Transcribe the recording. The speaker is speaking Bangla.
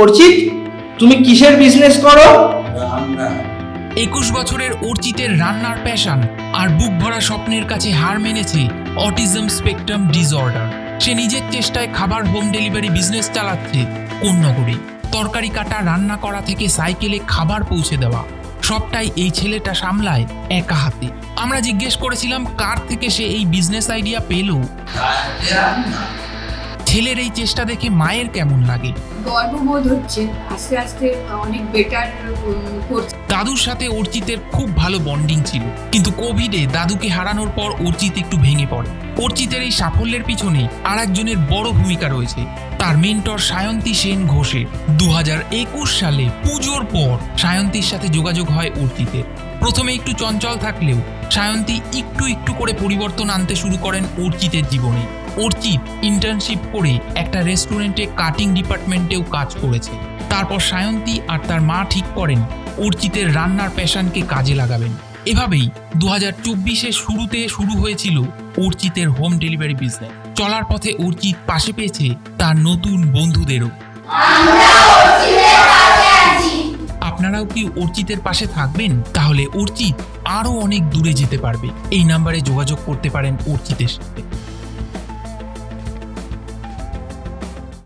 অর্চিত, তুমি কিসের বিজনেস করো? একুশ বছরের অর্চিতের রান্নার প্যাশন আর বুক ভরা স্বপ্নের কাছে হার মেনেছে অটিজম স্পেকট্রাম ডিসঅর্ডার সে নিজের চেষ্টায় খাবার হোম ডেলিভারি বিজনেস চালাচ্ছে কোন নগরে তরকারি কাটা, রান্না করা থেকে সাইকেলে খাবার পৌঁছে দেওয়া। সবটাই এই ছেলেটা সামলায় একা হাতে। আমরা জিজ্ঞেস করেছিলাম, কার থেকে সে এই বিজনেস আইডিয়া পেল? ছেলের এই চেষ্টা দেখে মায়ের কেমন লাগে? গর্ববোধ হচ্ছে আস্তে আস্তে অনেক বেটার করছে। দাদুর সাথে অর্চিতের খুব ভালো বন্ডিং ছিল। কিন্তু কোভিডে দাদুকে হারানোর পর অর্চিত একটু ভেঙে পড়ে। অর্চিতের এই সাফল্যের পিছনে আর একজনের বড় ভূমিকা রয়েছে। তার মেন্টর সায়ন্তী সেন ঘোষের। দু হাজার একুশ সালে পুজোর পর সায়ন্তীর সাথে যোগাযোগ হয় অর্চিতের। প্রথমে একটু চঞ্চল থাকলেও সায়ন্তী একটু একটু করে পরিবর্তন আনতে শুরু করেন অর্চিতের জীবনে। অর্চিত ইন্টার্নশিপ করে একটা রেস্টুরেন্টে কাটিং ডিপার্টমেন্টেও কাজ করেছে। তারপর সায়ন্তী আর তার মা ঠিক করেন অর্চিতের রান্নার প্যাশনকে কাজে লাগাবেন। এভাবেই দু হাজার চব্বিশের শুরুতে শুরু হয়েছিল অর্চিতের হোম ডেলিভারি বিজনেস চলার পথে অর্চিত পাশে পেয়েছে তার নতুন বন্ধুদেরও। আপনারাও কি অর্চিতের পাশে থাকবেন? তাহলে অর্চিত আরও অনেক দূরে যেতে পারবে। এই নাম্বারে যোগাযোগ করতে পারেন অর্চিতের সাথে।